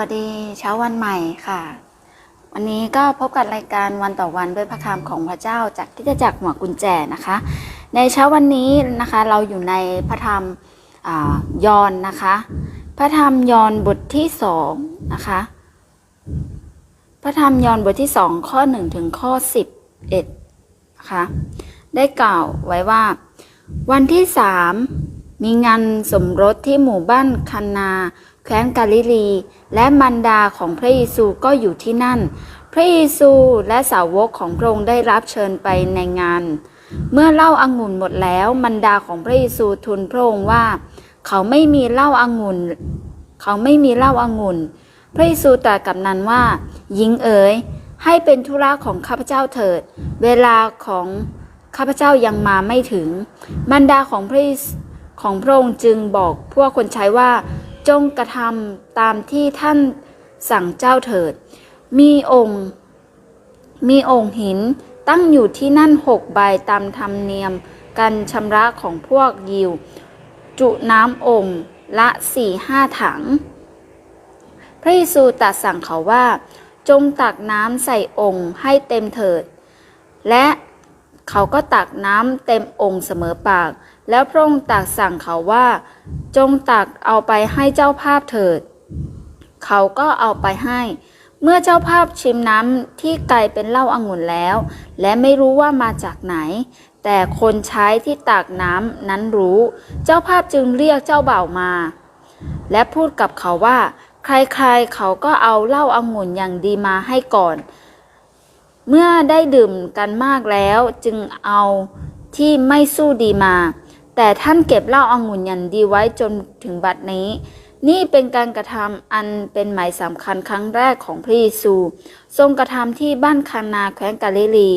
วัสดีเช้าวันใหม่ค่ะ วันนี้ก็พบกับรายการวันต่อวันด้วยพระคำของพระเจ้าจากที่จะจักหัวกุญแจนะคะ ในเช้าวันนี้นะคะเราอยู่ในพระธรรมยอนนะคะ พระธรรมยอนบทที่สองนะคะ พระธรรมยอนบทที่สองข้อหนึ่งถึงข้อสิบเอ็ดนะคะได้กล่าวไว้ว่า วันที่สามมีงานสมรสที่หมู่บ้านคันนา แคว้นกาลิลี และมันดาของพระเยซูก็อยู่ที่นั่น พระเยซูและสาวกของพระองค์ได้รับเชิญไปในงาน เมื่อเหล้าอางุ่นหมดแล้ว มันดาของพระเยซูทูลพระองค์ว่า เขาไม่มีเหล้าอางุ่น เขาไม่มีเหล้าอางุ่น พระเยซูตรัสกับนันว่า หญิงเอ๋ยให้เป็นธุระของข้าพเจ้าเถิด เวลาของข้าพเจ้ายังมาไม่ถึง มันดาของพระของพระองค์จึงบอกพวกคนใช้ว่า จงกระทำตามที่ท่านสั่งเจ้าเถิด มีองค์ มีองค์หินตั้งอยู่ที่นั่นหกใบตามธรรมเนียมการชำระของพวกยิว จุน้ำองค์ละสี่ห้าถัง พระเยซูตรัสสั่งเขาว่า จงตักน้ำใส่องค์ให้เต็มเถิด และเขาก็ตักน้ำเต็มองค์เสมอปาก แล้วพระองค์ตรัสสั่งเขาว่า จงตักเอาไปให้เจ้าภาพเถิด เขาก็เอาไปให้ เมื่อเจ้าภาพชิมน้ำที่กลายเป็นเหล้าอางุ่นแล้ว และไม่รู้ว่ามาจากไหน แต่คนใช้ที่ตักน้ำนั้นรู้ เจ้าภาพจึงเรียกเจ้าบ่าวมา และพูดกับเขาว่า ใครๆเขาก็เอาเหล้าอางุ่นอย่างดีมาให้ก่อนเมื่อได้ดื่มกันมากแล้วจึงเอาที่ไม่สู้ดีมา แต่ท่านเก็บเหล้าอางุ่นอย่างดีไว้จนถึงบัดนี้ นี่เป็นการกระทำอันเป็นหมายสำคัญครั้งแรกของพระเยซู ทรงกระทำที่บ้านคานาแคว้นกาลิลี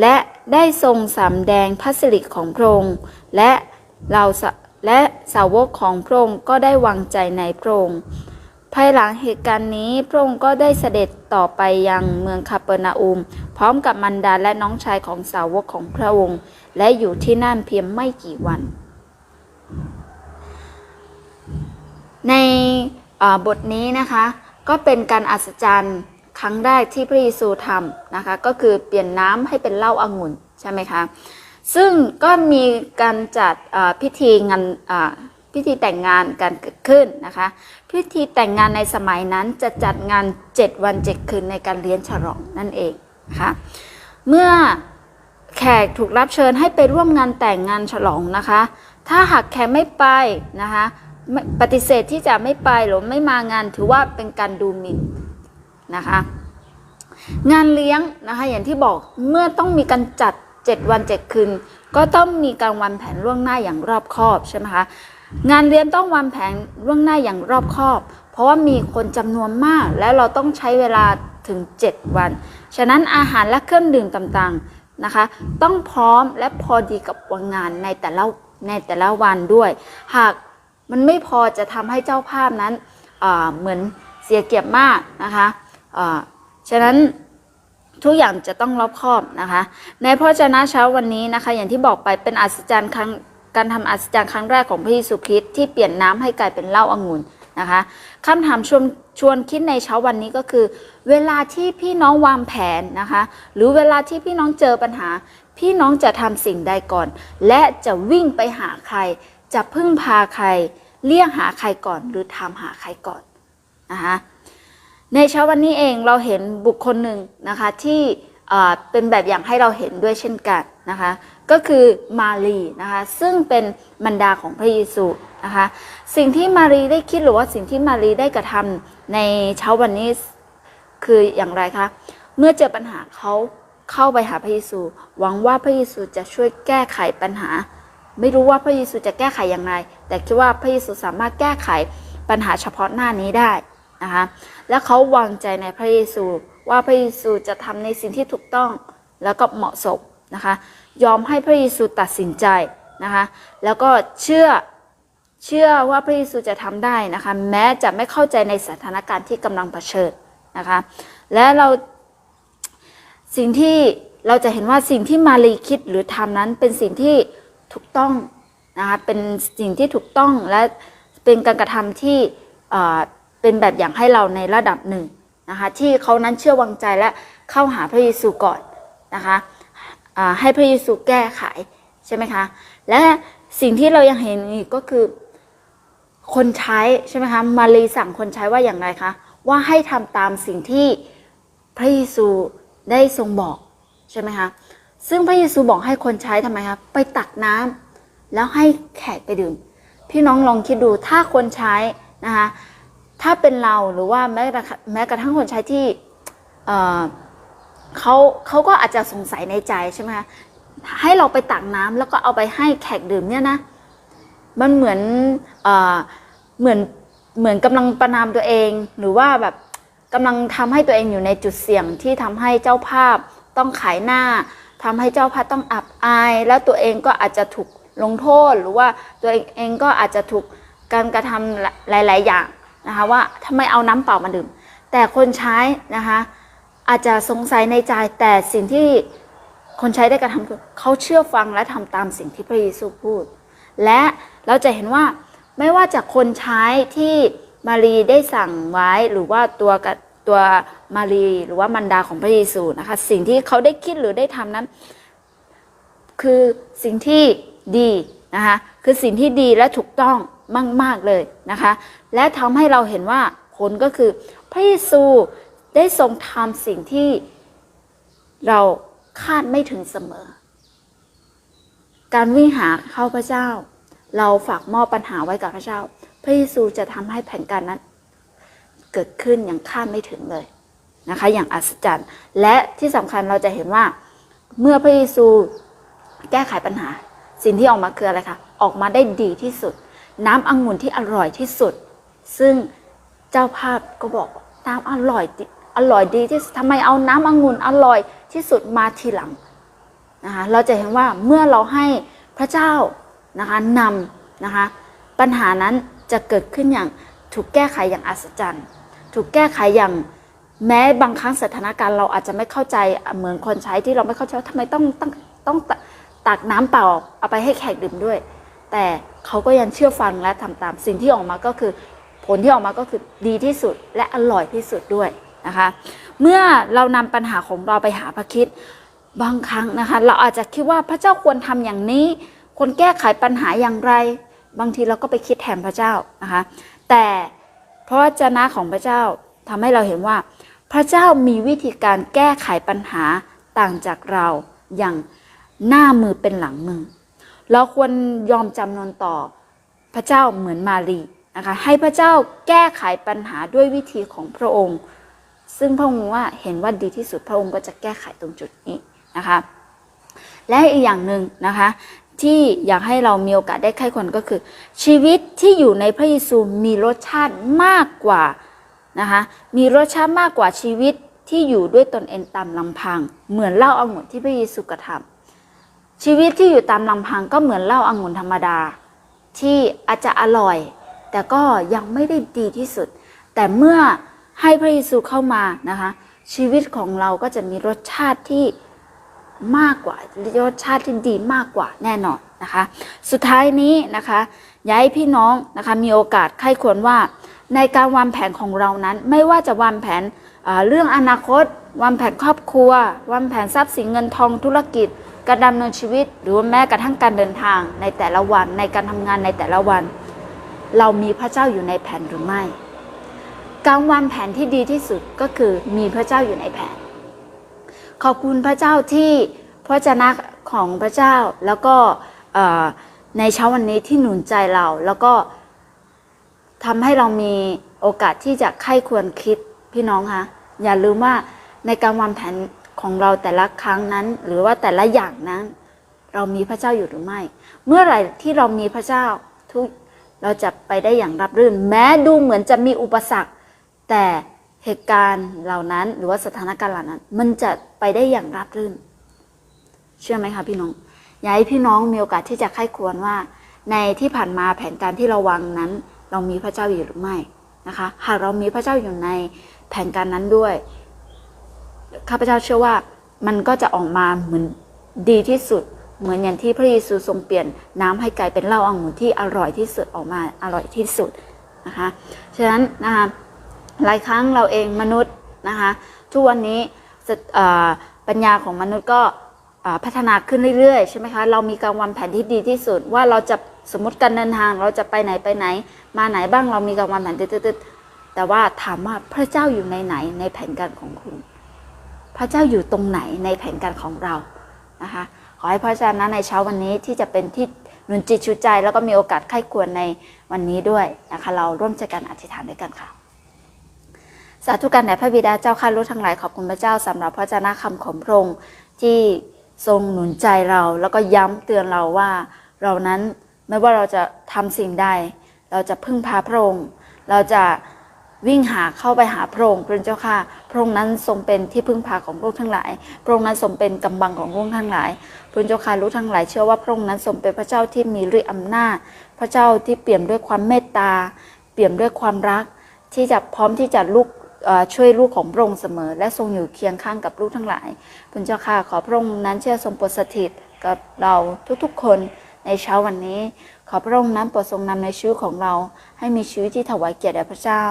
และได้ทรงสำแดงพระสิริของพระองค์และเราและสาวกของพระองค์ก็ได้วางใจในพระองค์ภายหลังเหตุการณ์นี้พระองค์ก็ได้เสด็จต่อไปยังเมืองคาเปอร์นาอุม พร้อมกับมันดาและน้องชายของสาวกของพระองค์ และอยู่ที่นั่นเพียงไม่กี่วัน ในบทนี้นะคะก็เป็นการอัศจรรย์ครั้งแรกที่พระเยซูทำนะคะก็คือเปลี่ยนน้ำให้เป็นเหล้าอางุ่นใช่ไหมคะซึ่งก็มีการจัดพิธีงานพิธีแต่งงานกันเกิดขึ้นนะคะ พิธีแต่งงานในสมัยนั้นจะจัดงาน 7 วัน 7 คืนในการเลี้ยงฉลองนั่นเอง นะคะเมื่อแขกถูกรับเชิญให้ไปร่วมงานแต่งงานฉลองนะคะ ถ้าหากแขกไม่ไปนะคะปฏิเสธที่จะไม่ไปหรือไม่มางานถือว่าเป็นการดูหมิ่นนะคะงานเลี้ยงนะคะอย่างที่บอกเมื่อต้องมีการจัด 7 วัน 7 คืน ก็ต้องมีการวางแผนล่วงหน้าอย่างรอบคอบใช่ไหมคะงานเลี้ยงต้องวางแผนล่วงหน้าอย่างรอบคอบ เพราะว่ามีคนจำนวนมากแล้วเราต้องใช้เวลาถึง 7 วัน ฉะนั้นอาหารและเครื่องดื่มต่างๆนะคะ ต้องพร้อมและพอดีกับวันงานในแต่ละในแต่ละวันด้วย หากมันไม่พอจะทำให้เจ้าภาพนั้นเหมือนเสียเกียรติมากนะคะฉะนั้นทุกอย่างจะต้องรอบคอบนะคะ ในพระวจนะเช้าวันนี้นะคะ อย่างที่บอกไปเป็นอัศจรรย์ครั้งการทำอัศจรรย์ครั้งแรกของพระเยซูคริสต์ที่เปลี่ยนน้ำให้กลายเป็นเหล้าอางุ่น นะคะคำถามชวนชวนคิดในเช้าวันนี้ก็คือ เวลาที่พี่น้องวางแผนนะคะ หรือเวลาที่พี่น้องเจอปัญหา พี่น้องจะทำสิ่งใดก่อน และจะวิ่งไปหาใคร จะพึ่งพาใครเลี่ยงหาใครก่อน หรือทำหาใครก่อนนะคะในเช้าวันนี้เองเราเห็นบุคคลหนึ่งนะคะที่ เป็นแบบอย่างให้เราเห็นด้วยเช่นกันนะคะ ก็คือมารีนะคะ ซึ่งเป็นมารดาของพระเยซูนะคะ สิ่งที่มารีได้คิดหรือว่าสิ่งที่มารีได้กระทำในเช้าวันนี้คืออย่างไรคะ เมื่อเจอปัญหาเขาเข้าไปหาพระเยซู หวังว่าพระเยซูจะช่วยแก้ไขปัญหา ไม่รู้ว่าพระเยซูจะแก้ไขอย่างไร แต่คิดว่าพระเยซูสามารถแก้ไขปัญหาเฉพาะหน้านี้ได้นะคะ และเขาวางใจในพระเยซู ว่าพระเยซูจะทำในสิ่งที่ถูกต้องแล้วก็เหมาะสมนะคะ ยอมให้พระเยซูตัดสินใจนะคะ แล้วก็เชื่อเชื่อว่าพระเยซูจะทำได้นะคะ แม้จะไม่เข้าใจในสถานการณ์ที่กำลังเผชิญนะคะ และเราสิ่งที่เราจะเห็นว่าสิ่งที่มารีคิดหรือทำนั้นเป็นสิ่งที่ถูกต้องนะคะเป็นสิ่งที่ถูกต้องและเป็นการกระทำที่เอ่อเป็นแบบอย่างให้เราในระดับหนึ่ง นะคะที่เขานั้นเชื่อวางใจและเข้าหาพระเยซูก่อนนะคะให้พระเยซูแก้ไขใช่ไหมคะและสิ่งที่เรายังเห็นอีกก็คือคนใช้ใช่ไหมคะมารีสั่งคนใช้ว่าอย่างไรคะว่าให้ทำตามสิ่งที่พระเยซูได้ทรงบอกใช่ไหมคะซึ่งพระเยซูบอกให้คนใช้ทำไมคะไปตักน้ำแล้วให้แขกไปดื่ม พี่น้องลองคิดดูถ้าคนใช้นะคะ ถ้าเป็นเราหรือว่าแม้กระทั่งแม้กระทั่งคนใช้ที่เออเขาเขาก็อาจจะสงสัยในใจใช่ไหมคะให้เราไปตักน้ำแล้วก็เอาไปให้แขกดื่มเนี่ยนะ มันเหมือนเออเหมือนเหมือนกำลังประนามตัวเอง หรือว่าแบบกำลังทำให้ตัวเองอยู่ในจุดเสี่ยงที่ทำให้เจ้าภาพต้องขายหน้าทำให้เจ้าภาพต้องอับอาย แล้วตัวเองก็อาจจะถูกลงโทษ หรือว่าตัวเองก็อาจจะถูกการกระทำหลาย ๆ อย่าง นะคะว่าทำไมเอาน้ำเปล่ามาดื่ม แต่คนใช้นะคะอาจจะสงสัยในใจแต่สิ่งที่คนใช้ได้กระทำคือเขาเชื่อฟังและทำตามสิ่งที่พระเยซูพูด และเราจะเห็นว่าไม่ว่าจากคนใช้ที่มารีได้สั่งไว้หรือว่าตัวกับตัวมารีหรือว่ามันดาของพระเยซูนะคะสิ่งที่เขาได้คิดหรือได้ทำนั้น คือสิ่งที่ดีนะคะคือสิ่งที่ดีและถูกต้อง มาก ๆ เลยนะคะ และทำให้เราเห็นว่าผลก็คือ พระเยซูได้ทรงทำสิ่งที่เราคาดไม่ถึงเสมอ การวิ่งหาเข้าพระเจ้า เราฝากมอบปัญหาไว้กับพระเจ้า พระเยซูจะทำให้แผนการนั้น เกิดขึ้นอย่างคาดไม่ถึงเลยนะคะ อย่างอัศจรรย์ และที่สำคัญเราจะเห็นว่าเมื่อพระเยซูแก้ไขปัญหา สิ่งที่ออกมาคืออะไรคะ ออกมาได้ดีที่สุด น้ำองุ่นที่อร่อยที่สุด ซึ่งเจ้าภาพก็บอกน้ำอร่อยอร่อยดีที่ทำไมเอาน้ำองุ่นอร่อยที่สุดมาทีหลังนะคะเราจะเห็นว่าเมื่อเราให้พระเจ้านะคะนำนะคะปัญหานั้นจะเกิดขึ้นอย่างถูกแก้ไขอย่างอัศจรรย์ ถูกแก้ไขอย่างแม้บางครั้งสถานการณ์เราอาจจะไม่เข้าใจเหมือนคนใช้ที่เราไม่เข้าใจว่าทำไมต้องต้องต้องตักน้ำเปล่าเอาไปให้แขกดื่มด้วย แต่เขาก็ยังเชื่อฟังและทำตามสิ่งที่ออกมาก็คือ ผลที่ออกมาก็คือดีที่สุดและอร่อยที่สุดด้วยนะคะ เมื่อเรานำปัญหาของเราไปหาพระคิดบางครั้งนะคะ เราอาจจะคิดว่าพระเจ้าควรทำอย่างนี้ควรแก้ไขปัญหาอย่างไร บางทีเราก็ไปคิดแทนพระเจ้านะคะ แต่เพราะวจนะของพระเจ้าทำให้เราเห็นว่า พระเจ้ามีวิธีการแก้ไขปัญหาต่างจากเราอย่างหน้ามือเป็นหลังมือ เราควรยอมจำนนต่อพระเจ้าเหมือนมารีนะคะให้พระเจ้าแก้ไขปัญหาด้วยวิธีของพระองค์ ซึ่งพระองค์ว่าเห็นว่าดีที่สุดพระองค์ก็จะแก้ไขตรงจุดนี้นะคะและอีกอย่างหนึ่งนะคะที่อยากให้เรามีโอกาสได้ใคร่ควรก็คือ ชีวิตที่อยู่ในพระเยซูมีรสชาติมากกว่านะคะมีรสชาติมากกว่าชีวิตที่อยู่ด้วยตนเองตามลำพัง เหมือนเล้าเองุ่นที่พระเยซูกระทำ ชีวิตที่อยู่ตามลำพังก็เหมือนเหล้าองุ่นธรรมดา ที่อาจจะอร่อย แต่ก็ยังไม่ได้ดีที่สุด แต่เมื่อให้พระเยซูเข้ามานะคะ ชีวิตของเราก็จะมีรสชาติที่มากกว่ารสชาติที่ดีมากกว่าแน่นอนนะคะ สุดท้ายนี้นะคะอยากให้พี่น้องนะคะมีโอกาสใครควรว่าในการวางแผนของเรานั้น ไม่ว่าจะวางแผนเรื่องอนาคตวางแผนครอบครัววางแผนทรัพย์สินเงินทองธุรกิจ การดำเนินชีวิตหรือว่าแม้กระทั่งการเดินทางในแต่ละวันในการทำงานในแต่ละวัน เรามีพระเจ้าอยู่ในแผนหรือไม่ การวางแผนที่ดีที่สุดก็คือมีพระเจ้าอยู่ในแผน ขอบคุณพระเจ้าที่พระเจ้าของพระเจ้าแล้วก็ในเช้าวันนี้ที่หนุนใจเราแล้วก็ทำให้เรามีโอกาสที่จะไข้ควรคิดพี่น้องคะอย่าลืมว่าในการวางแผน ของเราแต่ละครั้งนั้น หรือว่าแต่ละอย่างนั้น เรามีพระเจ้าอยู่หรือไม่ เมื่อไหร่ที่เรามีพระเจ้าทุกเราจะไปได้อย่างรับรื่น แม้ดูเหมือนจะมีอุปสรรค แต่เหตุการณ์เหล่านั้น หรือว่าสถานการณ์เหล่านั้น มันจะไปได้อย่างราบรื่น เชื่อไหมคะพี่น้องอยากให้พี่น้องมีโอกาสที่จะไข้ควรว่า ในที่ผ่านมาแผนการที่เราวางนั้น เรามีพระเจ้าอยู่หรือไม่นะคะหากเรามีพระเจ้าอยู่ในแผนการนั้นด้วย ข้าพเจ้าเชื่อว่ามันก็จะออกมาเหมือนดีที่สุด เหมือนอย่างที่พระเยซูทรงเปลี่ยนน้ำให้กลายเป็นเหล้าองุ่นที่อร่อยที่สุดออกมาอร่อยที่สุดนะคะฉะนั้นนะคะหลายครั้งเราเองมนุษย์นะคะทุกวันนี้ปัญญาของมนุษย์ก็พัฒนาขึ้นเรื่อยๆใช่ไหมคะเรามีการวางแผนที่ดีที่สุด ว่าเราจะสมมติการเดินทางเราจะไปไหนไปไหน มาไหนบ้างเรามีการวางแผนตึ๊ดๆแต่ว่าถามว่าพระเจ้าอยู่ในไหนในแผนการของคุณ พระเจ้าอยู่ตรงไหนในแผนการของเรานะคะขอให้พระอาจารย์นะในเช้าวันนี้ที่จะเป็นที่หนุนจิตชูใจ แล้วก็มีโอกาสไข้ควรในวันนี้ด้วยนะคะเราร่วมใจกันอธิษฐานด้วยกันค่ะสาธุการแด่พระบิดาเจ้าข้ารู้ทั้งหลายขอบคุณพระเจ้าสำหรับพระเจ้านาคำของพระองค์ที่ทรงหนุนใจเราแล้วก็ย้ำเตือนเราว่าเรานั้นไม่ว่าเราจะทำสิ่งใด เราจะพึ่งพาพระองค์ เราจะ วิ่งหาเข้าไปหาพระองค์พระเจ้าค่ะ พระองค์นั้นทรงเป็นที่พึ่งพาของโลกทั้งหลาย พระองค์นั้นทรงเป็นกำบังของโลกทั้งหลาย พระเจ้าค่ะรู้ทั้งหลายเชื่อว่าพระองค์นั้นทรงเป็นพระเจ้าที่มีฤทธิ์อำนาจ พระเจ้าที่เปี่ยมด้วยความเมตตา เปี่ยมด้วยความรัก ที่จะพร้อมที่จะลุกช่วยลูกของพระองค์เสมอ และทรงอยู่เคียงข้างกับลูกทั้งหลายพระเจ้าค่ะขอพระองค์นั้นเชื่อทรงโปรดสถิตกับเราทุกๆคนในเช้าวันนี้ ขอพระองค์นั้นโปรดทรงนำในชีวิตของเรา ให้มีชีวิตที่ถวายเกียรติแด่พระเจ้า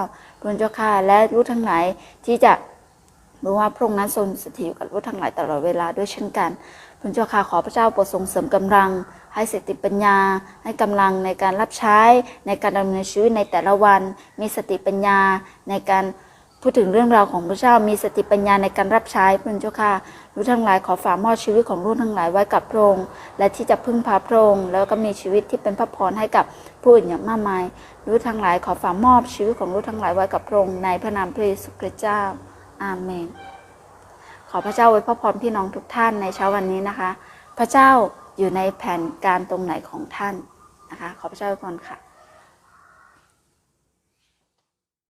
พระเจ้าค่ะและลูกทั้งหลายที่จะรู้ว่าพระองค์นั้นทรงสถิตอยู่กับลูกทั้งหลายตลอดเวลาด้วยเช่นกันพระเจ้าค่ะขอพระเจ้าโปรดทรงเสริมกำลัง ให้สติปัญญา ให้กำลังในการรับใช้ในการดำเนินชีวิตในแต่ละวัน มีสติปัญญาในการพูดถึงเรื่องราวของพระเจ้ามีสติปัญญาในการรับใช้พระเจ้าค่ะ รู้ทั้งหลายขอฝากมอบชีวิตของลูกทั้งหลายไว้กับพระองค์และที่จะพึ่งพาพระองค์แล้วก็มีชีวิตที่เป็นพระพรให้กับผู้อื่นอย่างมากมายรู้ทั้งหลายขอฝากมอบชีวิตของลูกทั้งหลายไว้กับพระองค์ในพระนามพระเยซูคริสต์เจ้า อาเมน ขอพระเจ้าไว้พระพรพี่น้องทุกท่านในเช้าวันนี้นะคะ พระเจ้าอยู่ในแผนการตรงไหนของท่านนะคะ ขอพระเจ้าไว้พรค่ะ